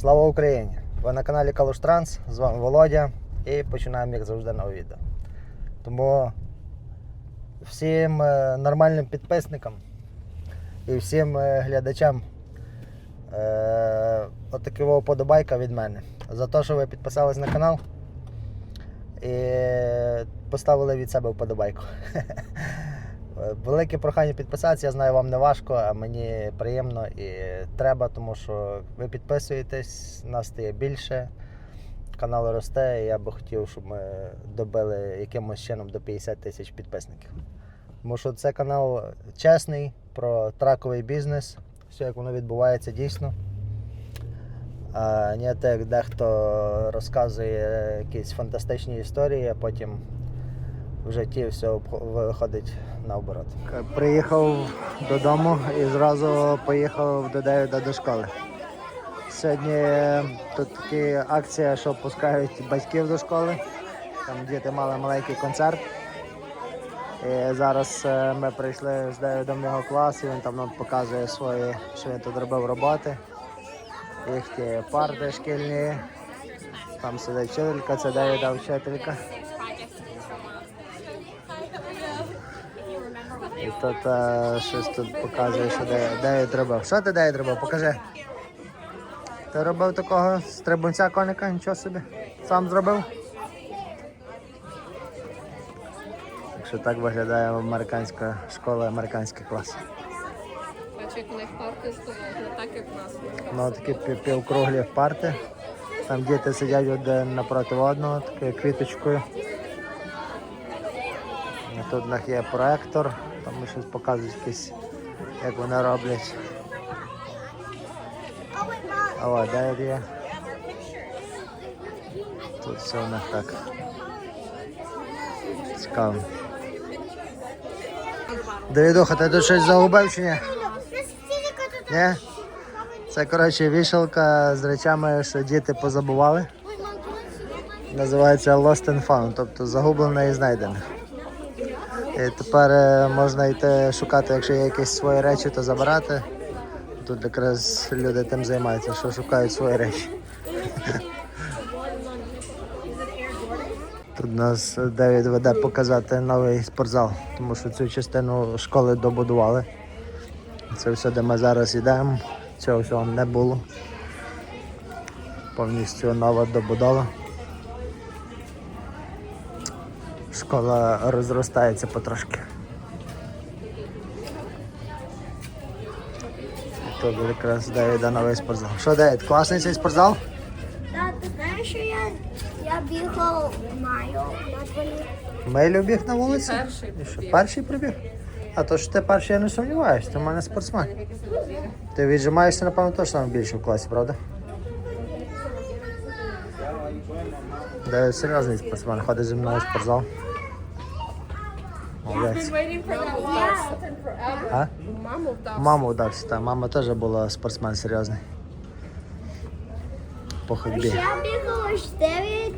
Слава Україні! Ви на каналі Калуш Транс, з вами Володя і починаємо, як завжди, нове відео. Тому всім е, нормальним підписникам і всім е, глядачам е, отакого подобайка від мене за те, що ви підписались на канал і поставили від себе вподобайку. Велике прохання підписатися, я знаю, вам не важко, а мені приємно і треба, тому що ви підписуєтесь, нас стає більше, канал росте, і я би хотів, щоб ми добили якимось чином до 50 тисяч підписників. Тому що це канал чесний про траковий бізнес, все як воно відбувається дійсно. А не так, як дехто розказує якісь фантастичні історії, а потім в житті все виходить наоборот. Приїхав додому і зразу поїхав до Девіда до школи. Сьогодні тут така акція, що пускають батьків до школи. Там діти мали маленький концерт. І зараз е, ми прийшли з Девідом його клас, і він там нам показує свої, що він тут робив роботи. Їхні парти шкільні. Там сидить вчителька, це Девіда вчителька. Тут е, щось тут показує, що де, Девід робив. Що ти Девід робив? Покажи. Ти робив такого стрибунця коника, нічого собі. Сам зробив? Так що так виглядає американська школа, американський клас. Бачу, як у них парти стоять, не так, як в нас. Ну, такі пів- півкруглі парти. Там діти сидять один напроти одного, такою квіточкою. Тут в них є проектор, там ми щось показують якісь, як вони роблять. О, є? Тут все у них так. Цікаво. Давідуха, ти тут щось загубив чи ні? Ні? Це, коротше, вішалка з речами, що діти позабували. Називається Lost and Found, тобто загублене і знайдене. І тепер е, можна йти шукати, якщо є якісь свої речі, то забирати. Тут якраз люди тим займаються, що шукають свої речі. Тут нас Девід веде показати новий спортзал, тому що цю частину школи добудували. Це все, де ми зараз йдемо, цього всього не було. Повністю нова добудова. Школа розростається потрошки. Тут якраз Девіда новий спортзал. Що Девід, класний цей спортзал? Так, ти знаєш, що я, я бігав маю на дворі. Мейлі біг на вулиці? Перший І що, перший прибіг? А то ж ти перший, я не сумніваюся, ти в мене спортсмен. Ти віджимаєшся, напевно, точно більше в класі, правда? Де серйозний спортсмен, ходить зі мною в спортзал. Молодець. А? Маму вдався. Та мама теж була спортсмен серйозний. По ходьбі. Я бігав аж 9,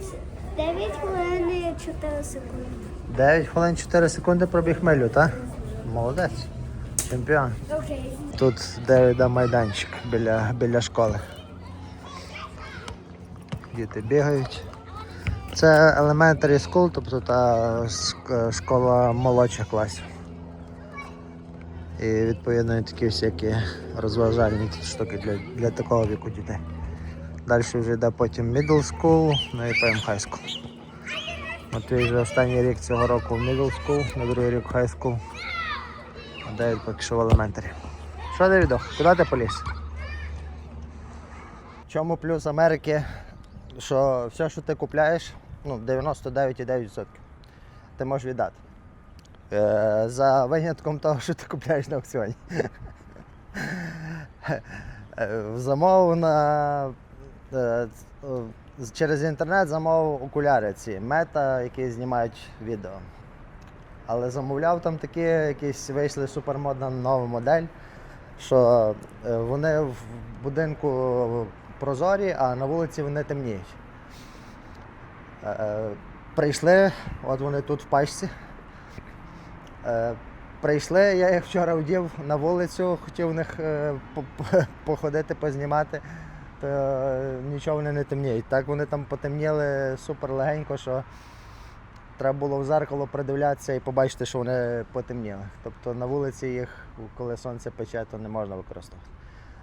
9 хвилин і 4 секунди. 9 хвилин 4 секунди пробіг милю, так? Молодець. Чемпіон. Тут Девіда майданчик біля, біля школи. Діти бігають. Це elementary school, тобто та школа молодших класів. І відповідно такі всякі розважальні штуки для, для такого віку дітей. Далі вже йде потім middle school, ну і потім high school. От вже останній рік цього року в middle school, на другий рік high school. А Девід поки що в елементарі. Що, Девідо, куди ти поліз? Чому плюс Америки? Що все, що ти купляєш, ну 99,9% ти можеш віддати. Е, за винятком того, що ти купляєш на аукціоні. Е, Замовив е, через інтернет замовив окуляри ці мета, які знімають відео. Але замовляв там такі, якісь вийшли супермодна нова модель, що е, вони в будинку прозорі, а на вулиці вони темніють. Е, е, Прийшли, от вони тут в пачці. Е, Прийшли, я їх вчора вдів на вулицю, хотів в них по- по- походити, познімати. то нічого вони не темніють. Так вони там потемніли супер легенько, що треба було в зеркало придивлятися і побачити, що вони потемніли. Тобто на вулиці їх, коли сонце пече, то не можна використовувати.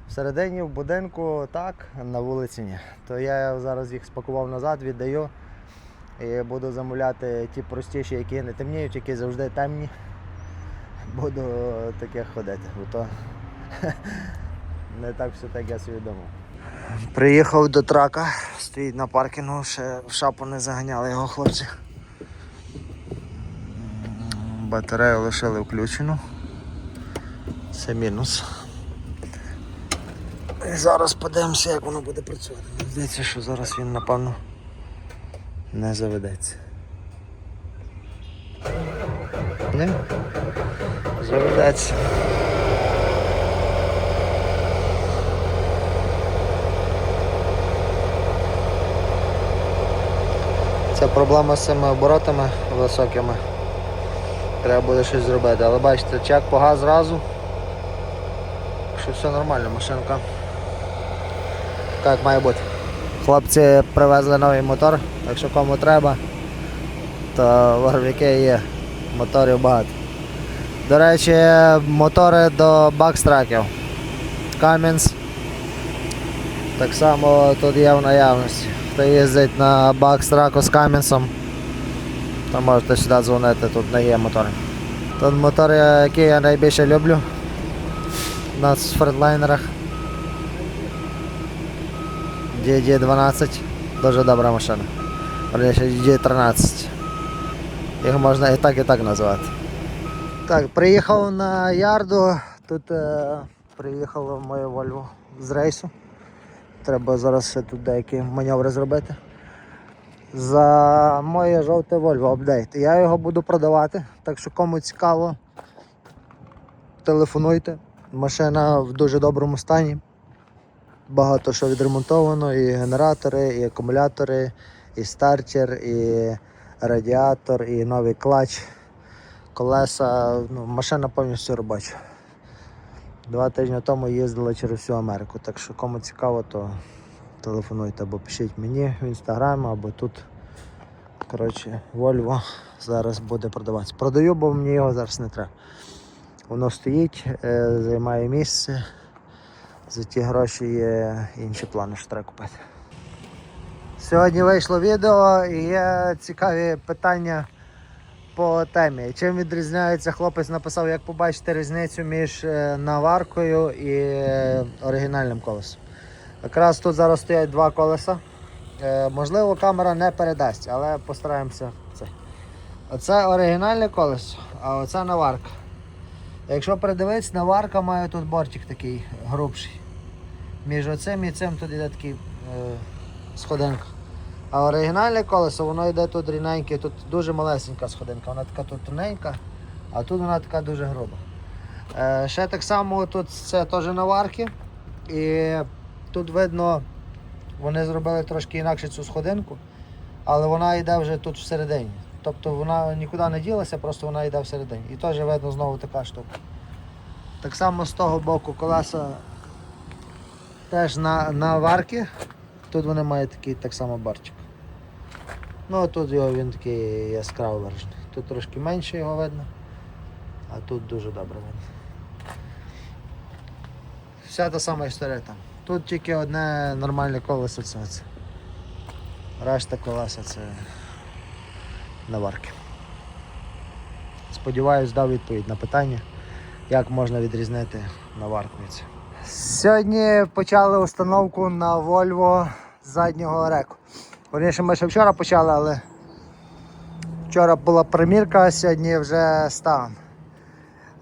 Всередині в будинку так, на вулиці ні. То я зараз їх спакував назад, віддаю і буду замовляти ті простіші, які не темніють, які завжди темні. Буду таких ходити, бо то не так все так я собі думав. Приїхав до трака, стоїть на паркінгу, ще в шапу не заганяли його хлопці. Батарею лишили включену. Це мінус. І зараз подивимося, як воно буде працювати. Здається, що зараз він, напевно, не заведеться. Не? Заведеться. Це проблема з цими оборотами високими. Треба буде щось зробити. Але бачите, чек по газ зразу. Що все нормально, машинка. Так має бути. Хлопці привезли новий мотор, якщо кому треба, то в Горвіки є моторів багато. До речі, мотори до бакстраків. Кам'янс. Так само тут є в наявності. Хто їздить на бакстраку з Кам'янсом, то можете сюди дзвонити, тут не є мотори. Тут мотори, які я найбільше люблю на фредлайнерах. DD12, дуже добра машина. Верніше DD13. Їх можна і так, і так назвати. Так, приїхав на ярду. Тут е, приїхало моє Volvo з рейсу. Треба зараз ще тут деякі маневри зробити. За моє жовте Volvo апдейт. Я його буду продавати, так що кому цікаво, телефонуйте. Машина в дуже доброму стані. Багато що відремонтовано, і генератори, і акумулятори, і стартер, і радіатор, і новий клач, колеса. Ну, машина повністю робоча. Два тижні тому їздила через всю Америку, так що кому цікаво, то телефонуйте або пишіть мені в інстаграм, або тут. Коротше, Volvo зараз буде продаватися. Продаю, бо мені його зараз не треба. Воно стоїть, е, займає місце. За ті гроші є інші плани, що треба купити. Сьогодні вийшло відео і є цікаві питання по темі. Чим відрізняється хлопець написав, як побачити різницю між е, наваркою і е, оригінальним колесом. Якраз тут зараз стоять два колеса. Е, Можливо, камера не передасть, але постараємося це. Оце оригінальне колесо, а оце наварка. Якщо придивитись, наварка має тут бортик такий грубший. Між оцим і цим тут йде такий е, сходинка. А оригінальне колесо, воно йде тут рівненьке, тут дуже малесенька сходинка. Вона така тут тоненька, а тут вона така дуже груба. Е, ще так само тут це теж наварки. І тут видно, вони зробили трошки інакше цю сходинку, але вона йде вже тут всередині. Тобто вона нікуди не ділася, просто вона йде всередині. І теж видно знову така штука. Так само з того боку колеса теж на, на варки. Тут вони мають такий так само барчик. Ну а тут його він такий яскраво виражений. Тут трошки менше його видно, а тут дуже добре видно. Вся та сама історія там. Тут тільки одне нормальне колесо це. Решта колеса це наварки. Сподіваюсь, дав відповідь на питання, як можна відрізнити наварку від. Сьогодні почали установку на Volvo заднього реку. Вірніше, ми ще вчора почали, але вчора була примірка, а сьогодні вже ставимо.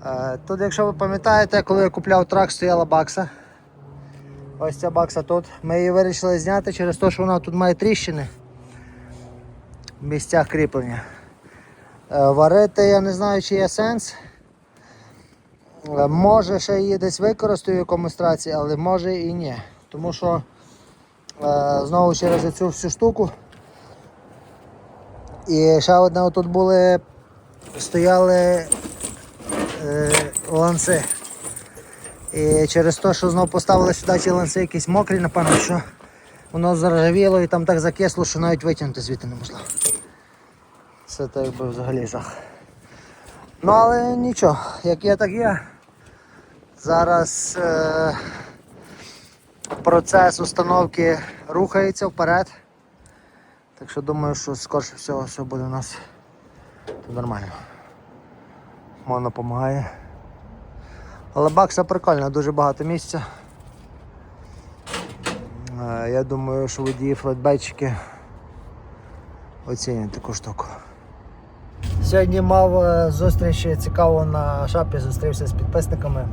Е, Тут, якщо ви пам'ятаєте, коли я купляв трак, стояла бакса. Ось ця бакса тут. Ми її вирішили зняти через те, що вона тут має тріщини в місцях кріплення. Е, Варити я не знаю, чи є сенс. Е, Може ще її десь використаю в якомусь траці, але може і ні. Тому що е, знову через цю всю штуку. І ще одне тут були, стояли е, ланци. І через те, що знову поставили сюди ті ланци якісь мокрі, напевно, що воно заржавіло і там так закисло, що навіть витягнути звідти неможливо. Це так якби взагалі жах. Ну але нічого, як є, так є. Зараз е- процес установки рухається вперед. Так що думаю, що скорше всього все буде у нас нормально. Мона допомагає. Але бакса прикольна, дуже багато місця. Е, Я думаю, що водії флетбетчики оцінять таку штуку. Сьогодні мав е, зустріч цікаву на шапі, зустрівся з підписниками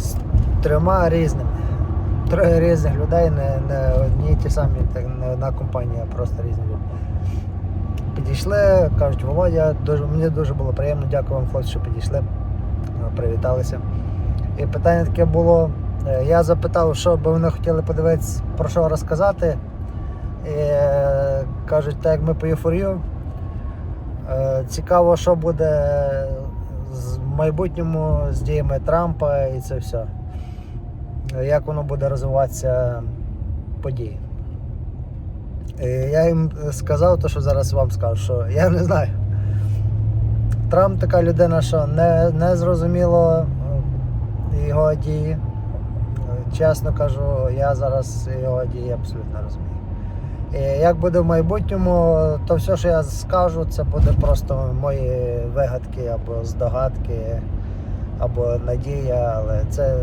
з трьома різними. Троє різних людей, не, не одні ті самі, так, не одна компанія, а просто різні люди. Підійшли, кажуть, Володя, дуже, мені дуже було приємно, дякую вам, хлопці, що підійшли, е, привіталися. І питання таке було. е, Я запитав, що би вони хотіли подивитися, про що розказати. І е, кажуть, так як ми по єфорію. Е, Цікаво, що буде майбутньому з діями Трампа і це все. Е, Як воно буде розвиватися події. Я їм сказав, те, що зараз вам скажу, що я не знаю. Трамп така людина, що не, не зрозуміло е, його дії. Е, Чесно кажу, я зараз його дії абсолютно розумію. Як буде в майбутньому, то все, що я скажу, це буде просто мої вигадки або здогадки, або надія, але це,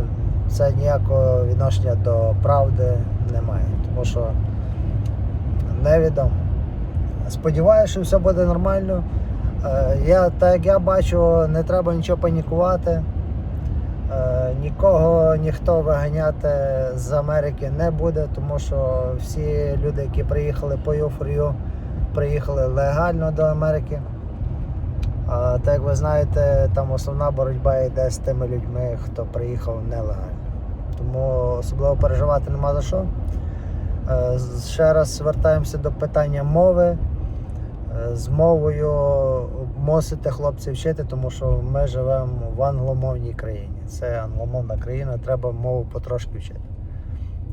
це ніякого відношення до правди немає. Тому що невідомо. Сподіваюся, що все буде нормально. Е, Я, так як я бачу, не треба нічого панікувати. Нікого ніхто виганяти з Америки не буде, тому що всі люди, які приїхали по Юфорію, приїхали легально до Америки. А так як ви знаєте, там основна боротьба йде з тими людьми, хто приїхав нелегально. Тому особливо переживати нема за що. Е, Ще раз звертаємося до питання мови. Е, З мовою мусите хлопці вчити, тому що ми живемо в англомовній країні. Це англомовна країна, треба мову потрошки вчити.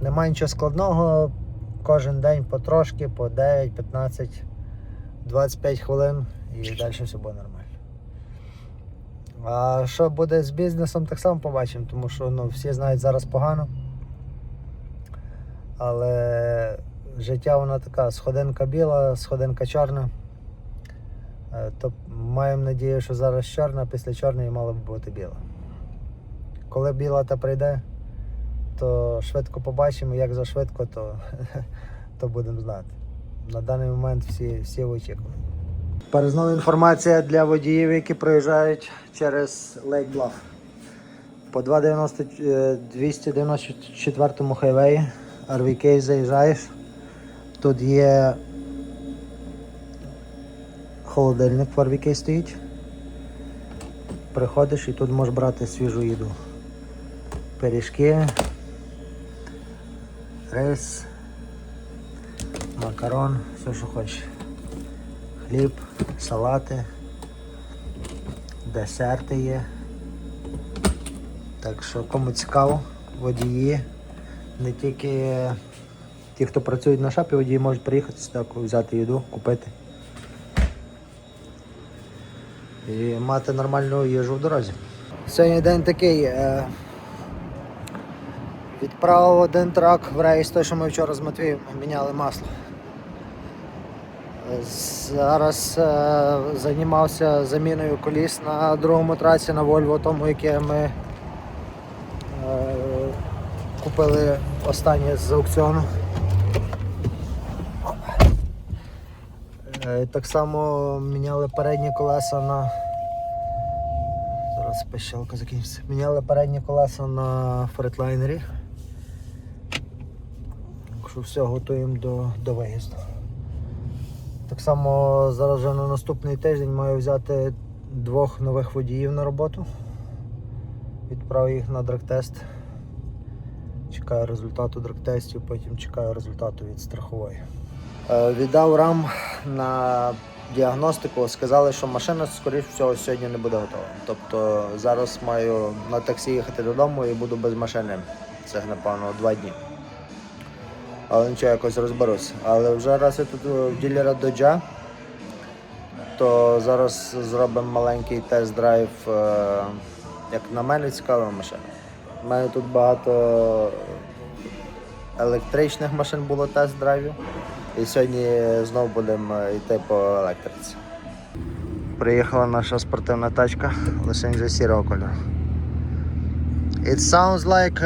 Немає нічого складного. Кожен день потрошки, по 9, 15, 25 хвилин і далі все буде нормально. А що буде з бізнесом, так само побачимо, тому що ну, всі знають зараз погано. Але життя воно така, сходинка біла, сходинка чорна. Е, То маємо надію, що зараз чорна, після чорної мала б бути біла. Коли біла та прийде, то швидко побачимо, як за швидко, то, то будемо знати. На даний момент всі, всі очікують. Тепер інформація для водіїв, які проїжджають через Лейк Блаф. По 290, е, 294 хайвеї RVK заїжджаєш. Тут є холодильник в RVK стоїть. Приходиш і тут можеш брати свіжу їду. Пиріжки, рис, макарон, все що хочеш. Хліб, салати, десерти є. Так що кому цікаво, водії, не тільки ті, хто працюють на шапі, водії можуть приїхати сюди, взяти їду, купити. І мати нормальну їжу в дорозі. Сьогодні день такий. Е... Відправив один трак в рейс, той, що ми вчора з Матвієм міняли масло. Зараз е... займався заміною коліс на другому траці на Volvo, тому яке ми е... купили останнє з аукціону. Е, Так само міняли передні колеса на. Зараз пищалка закінчиться. Міняли передні колеса на фретлайнері. Що все, готуємо до, до виїзду. Так само зараз вже на наступний тиждень маю взяти двох нових водіїв на роботу. Відправив їх на драг-тест. Чекаю результату драг-тестів, потім чекаю результату від страхової. Е, Віддав рам на діагностику, сказали, що машина, скоріш всього, сьогодні не буде готова. Тобто зараз маю на таксі їхати додому і буду без машини. Це, напевно, два дні. Але нічого, якось розберусь. Але вже раз я тут у ділера доджа, то зараз зробимо маленький тест-драйв. е, Як на мене, цікава машина. У мене тут багато електричних машин було тест-драйвів. І сьогодні знову будемо йти по електриці. Приїхала наша спортивна тачка, лише сірого кольору. It sounds like,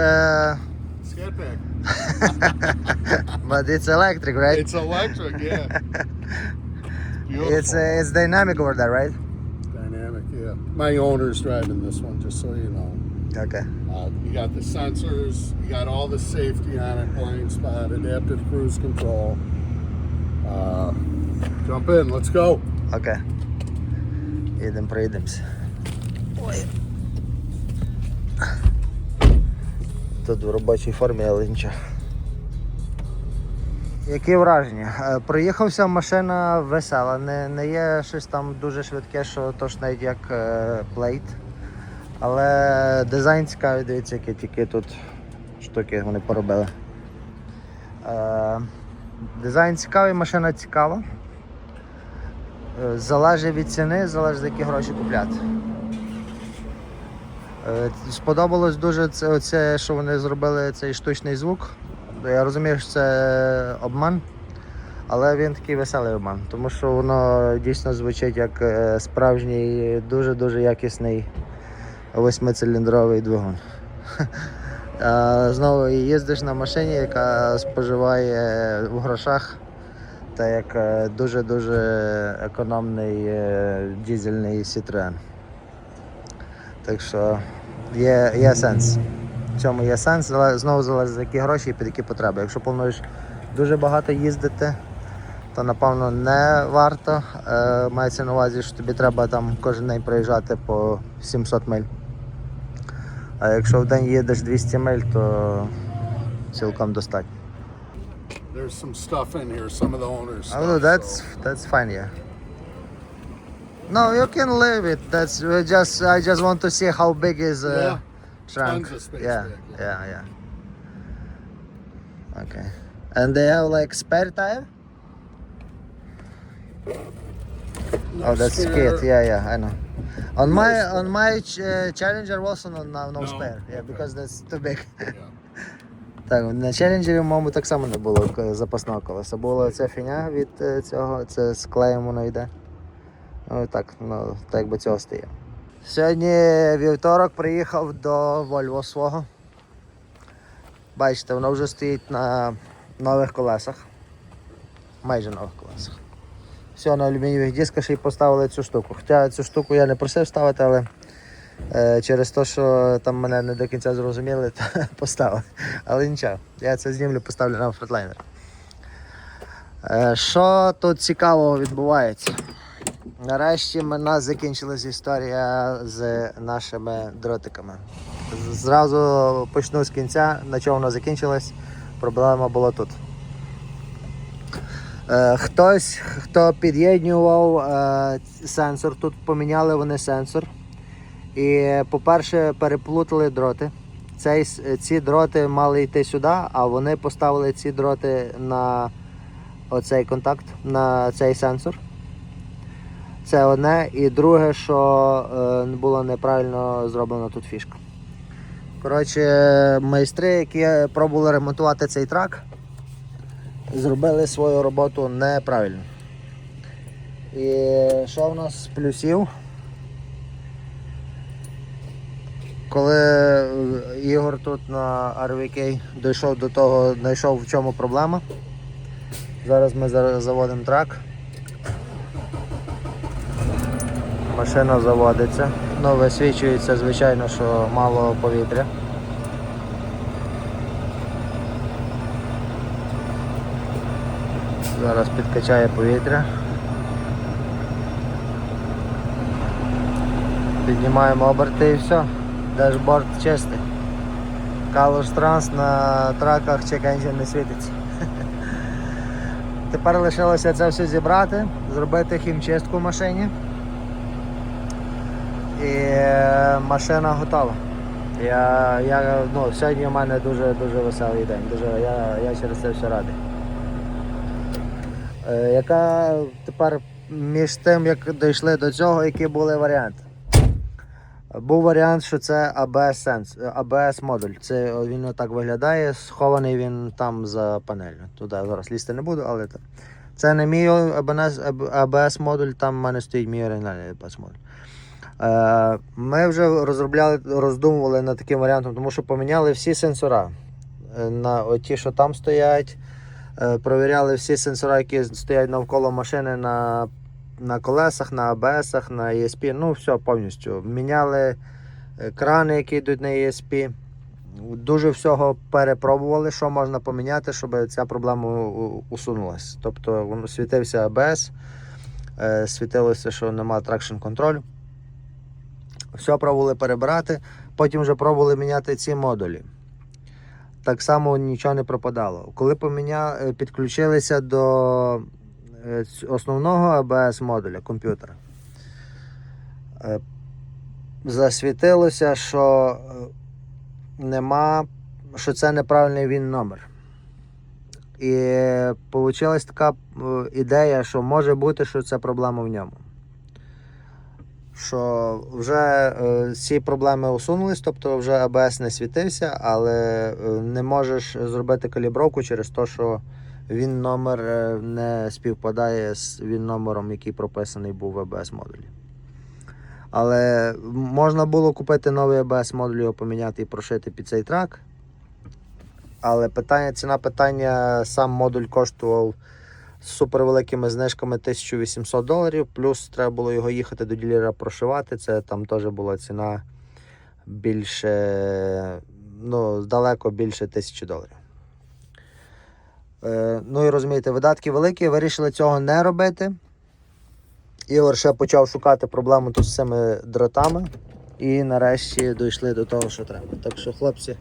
pack. but it's electric, right? It's electric, yeah. It's, it's, a, it's dynamic over there, right? Dynamic, yeah. My owner's driving this one, just so you know. Okay. Uh, you got the sensors, you got all the safety on it, blind spot, adaptive cruise control. Uh, jump in, let's go. Okay. Idem, preidem Тут в робочій формі, але нічого. Які враження? Е, Проїхався машина весела, не, не є щось там дуже швидке, що то ж навіть як е, плейт. Але дизайн цікавий, дивіться, які тільки тут штуки вони поробили. Е, дизайн цікавий, машина цікава. Залежить від ціни, залежить за які гроші купляти. Е, Сподобалось дуже це, оце, що вони зробили цей штучний звук. Я розумію, що це обман, але він такий веселий обман, тому що воно дійсно звучить як е, справжній дуже-дуже якісний восьмициліндровий двигун. Знову їздиш на машині, яка споживає в грошах та як е, дуже-дуже економний дізельний Citroen. Так що є, є сенс. В цьому є сенс, але знову залежить за які гроші і під які потреби. Якщо плануєш дуже багато їздити, то напевно не варто. Е, мається на увазі, що тобі треба там кожен день проїжджати по 700 миль. А якщо в день їдеш 200 миль, то цілком достатньо. There's some stuff in here, some of the owner's stuff. Oh, that's so- that's fine, yeah. No, you can leave it. That's uh, just I just want to see how big is uh, Yeah, trunk. tons of space yeah, back yeah, yeah. Okay. And they have like spare tire? Oh, that's spare. skid. Yeah, yeah, I know. On my on my ch- uh, Challenger also no, no, no No? spare. Yeah, Okay. because that's too big. Yeah. Так, на челенджері, моєму, так само не було запасного колеса. Була ця фіня від е, цього, це з клеєм воно йде. Так, ну, так якби цього стає. Сьогодні вівторок приїхав до Volvo свого. Бачите, воно вже стоїть на нових колесах. Майже нових колесах. Все на алюмінієвих дисках ще й поставили цю штуку. Хоча цю штуку я не просив ставити, але е, через те, що там мене не до кінця зрозуміли, то поставили. Але нічого, я це знімлю, поставлю на фронтлайнер. Е, Що тут цікавого відбувається? Нарешті в нас закінчилась історія з нашими дротиками. Зразу почну з кінця, на чому вона закінчилась. Проблема була тут. Е, Хтось, хто під'єднував е, сенсор, тут поміняли вони сенсор. І, по-перше, переплутали дроти. Цей, ці дроти мали йти сюди, а вони поставили ці дроти на оцей контакт, на цей сенсор. Це одне. І друге, що е, було неправильно зроблено тут фішка. Коротше, майстри, які пробували ремонтувати цей трак, зробили свою роботу неправильно. І що в нас з плюсів? Коли е, Ігор тут на RVK дійшов до того, знайшов в чому проблема. Зараз ми заводимо трак. Машина заводиться. Ну, висвічується, звичайно, що мало повітря. Зараз підкачає повітря. Піднімаємо оберти і все. Дашборд чистий. Калуш транс на траках чек engine не світиться. Тепер лишилося це все зібрати, зробити хімчистку в машині. І е, машина готова. Я, я, ну, сьогодні у мене дуже дуже веселий день. Дуже, я, я через це все радий. Е, яка тепер між тим, як дійшли до цього, які були варіанти? Був варіант, що це ABS Sense, ABS модуль. Це він отак виглядає, схований він там за панелью. Туди зараз лізти не буду, але так. Це не мій ABS, ABS модуль, там в мене стоїть мій оригінальний ABS модуль. Е, Ми вже розробляли, роздумували над таким варіантом, тому що поміняли всі сенсора. Е, На ті, що там стоять, е, провіряли всі сенсора, які стоять навколо машини на, на колесах, на ABS, на ESP. Ну, все повністю. Міняли е, крани, які йдуть на ESP. Дуже всього перепробували, що можна поміняти, щоб ця проблема усунулася. Тобто світився е, світилося, що нема тракшн контролю. Все пробували перебирати, потім вже пробували міняти ці модулі. Так само нічого не пропадало. Коли поміня... е, підключилися до е, основного ABS модуля комп'ютера, е, засвітилося, що нема, що це неправильний він номер. І вийшла така ідея, що може бути, що це проблема в ньому що вже е, ці проблеми усунулись, тобто вже АБС не світився, але е, не можеш зробити калібровку через те, що він номер е, не співпадає з він номером, який прописаний був в АБС модулі. Але можна було купити новий АБС модуль, його поміняти і прошити під цей трак. Але питання, ціна питання, сам модуль коштував з супервеликими знижками 1800 доларів, плюс треба було його їхати до ділера прошивати. Це там теж була ціна більше, ну, далеко більше тисячі доларів. Е, ну і розумієте, видатки великі, вирішили цього не робити. Ігор ще почав шукати проблему тут з цими дротами. І нарешті дійшли до того, що треба. Так що, хлопці,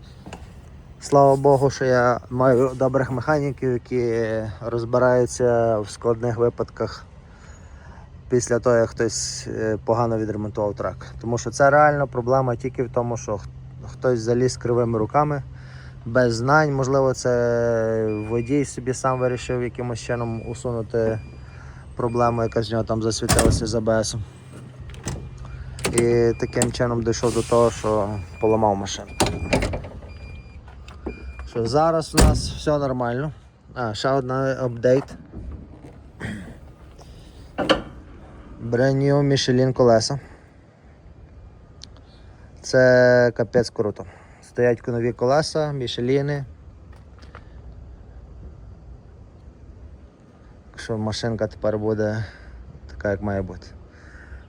Слава Богу, що я маю добрих механіків, які розбираються в складних випадках після того, як хтось е, погано відремонтував трак. Тому що це реально проблема тільки в тому, що хтось заліз кривими руками, без знань. Можливо, це водій собі сам вирішив якимось чином усунути проблему, яка з нього там засвітилася з АБС. І таким чином дійшов до того, що поламав машину. Що зараз у нас все нормально. А, ще одна апдейт. New Michelin колеса. Це капець круто. Стоять нові колеса, Мішеліни. Що машинка тепер буде така, як має бути.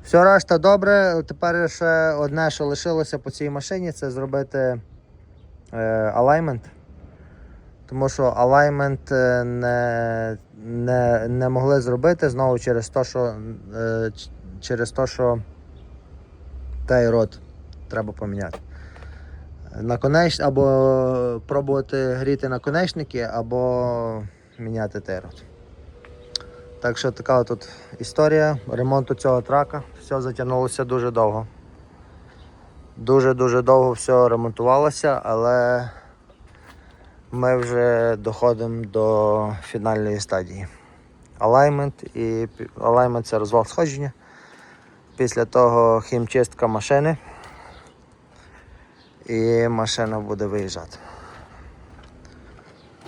Все решта добре. Тепер ще одне, що лишилося по цій машині, це зробити е, алаймент. Тому що алаймент не, не, не могли зробити знову через те, що, е, через те, що той рот треба поміняти. Наконеч... Або пробувати гріти наконечники, або міняти той рот. Так що така тут історія ремонту цього трака. Все затягнулося дуже довго. Дуже-дуже довго все ремонтувалося, але ми вже доходимо до фінальної стадії. Алаймент і алаймент це розвал сходження. Після того хімчистка машини. І машина буде виїжджати.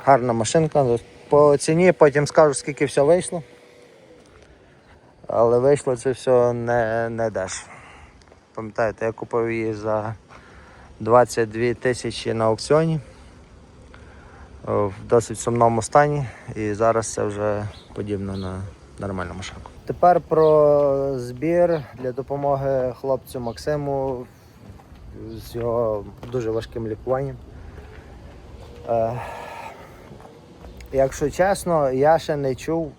Гарна машинка. По ціні потім скажу, скільки все вийшло. Але вийшло це все не, не дешево. Пам'ятаєте, я купив її за 22 тисячі на аукціоні в досить сумному стані, і зараз це вже подібно на нормальну машинку. Тепер про збір для допомоги хлопцю Максиму з його дуже важким лікуванням. Е, Якщо чесно, я ще не чув,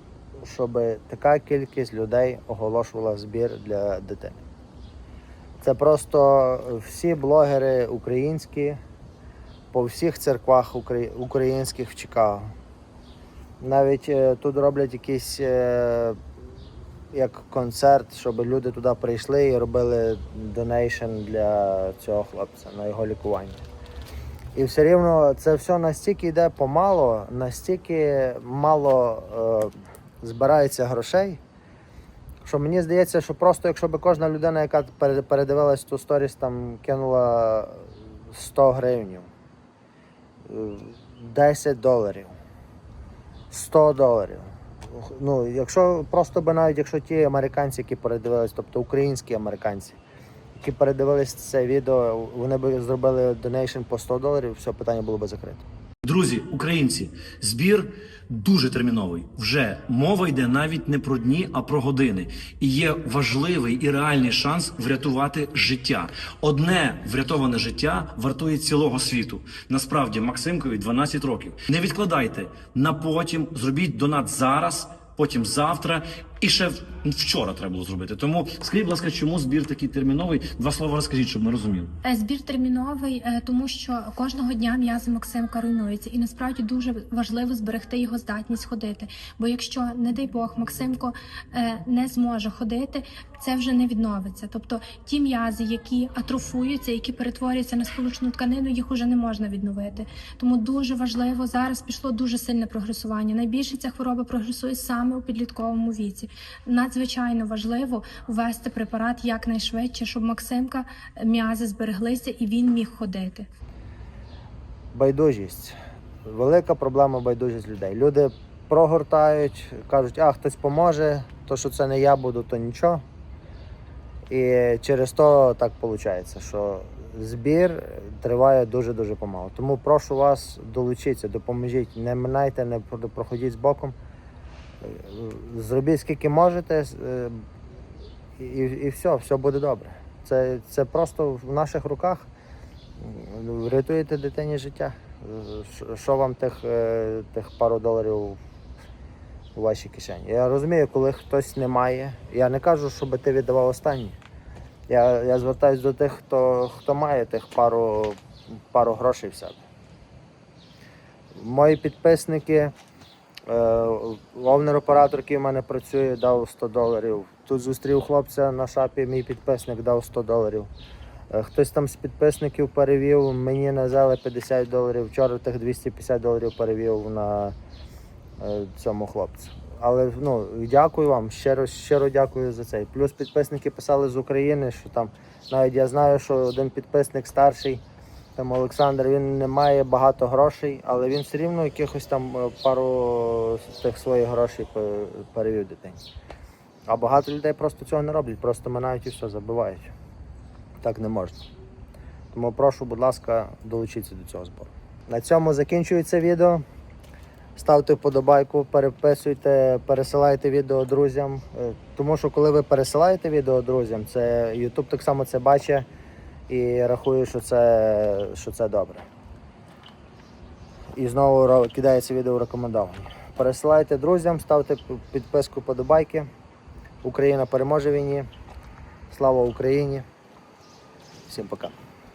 щоб така кількість людей оголошувала збір для дитини. Це просто всі блогери українські по всіх церквах українських в Чикаго. Навіть е, тут роблять якийсь е, як концерт, щоб люди туди прийшли і робили донейшн для цього хлопця на його лікування. І все рівно це все настільки йде помало, настільки мало е, збирається грошей, що мені здається, що просто якщо б кожна людина, яка пере- передивилась ту сторіс, там кинула 100 гривень, 10 доларів, 100 доларів. Ну, якщо просто би навіть якщо ті американці, які передивились, тобто українські американці, які передивились це відео, вони б зробили донейшн по 100 доларів, все питання було б закрите. Друзі, українці, збір дуже терміновий. Вже мова йде навіть не про дні, а про години. І є важливий і реальний шанс врятувати життя. Одне врятоване життя вартує цілого світу. Насправді, Максимкові 12 років. Не відкладайте на потім, зробіть донат зараз, потім завтра. І ще вчора треба було зробити. Тому скажіть, будь ласка, чому збір такий терміновий? Два слова розкажіть, щоб ми розуміли. Е, Збір терміновий, е, тому що кожного дня м'язи Максимка руйнуються, і насправді дуже важливо зберегти його здатність ходити. Бо якщо, не дай Бог, Максимко е, не зможе ходити, це вже не відновиться. Тобто ті м'язи, які атрофуються, які перетворюються на сполучну тканину, їх уже не можна відновити. Тому дуже важливо зараз пішло дуже сильне прогресування. Найбільше ця хвороба прогресує саме у підлітковому віці. Надзвичайно важливо ввести препарат якнайшвидше, щоб Максимка м'язи збереглися і він міг ходити. Байдужість. Велика проблема байдужість людей. Люди прогортають, кажуть, а хтось поможе, то що це не я буду, то нічого. І через то так виходить, що збір триває дуже-дуже помало. Тому прошу вас долучитися, допоможіть, не минайте, не проходіть з боком. Зробіть скільки можете, е, і, і все, все буде добре. Це, це просто в наших руках. Врятуєте дитині життя. Що- вам тих, е, тих пару доларів у вашій кишені? Я розумію, коли хтось не має. Я не кажу, щоб ти віддавав останні. Я, я звертаюся до тих, хто, хто має тих пару, пару грошей в себе. Мої підписники, е, овнер-оператор, який в мене працює, дав 100 доларів. Тут зустрів хлопця на шапі, мій підписник дав 100 доларів. Е, Хтось там з підписників перевів, мені назали 50 доларів. Вчора тих 250 доларів перевів на е, цьому хлопцю. Але ну, дякую вам, щиро, щиро дякую за це. Плюс підписники писали з України, що там навіть я знаю, що один підписник старший, там Олександр, він не має багато грошей, але він все рівно якихось там е, пару тих своїх грошей пе- перевів дитині. А багато людей просто цього не роблять, просто минають і все, забивають. Так не можна. Тому прошу, будь ласка, долучіться до цього збору. На цьому закінчується відео. Ставте вподобайку, переписуйте, пересилайте відео друзям. Е, Тому що коли ви пересилаєте відео друзям, це YouTube так само це бачить і рахую, що це, що це добре. І знову кидається відео рекомендовані. Пересилайте друзям, ставте підписку вподобайки. Україна переможе війні. Слава Україні! Всім пока.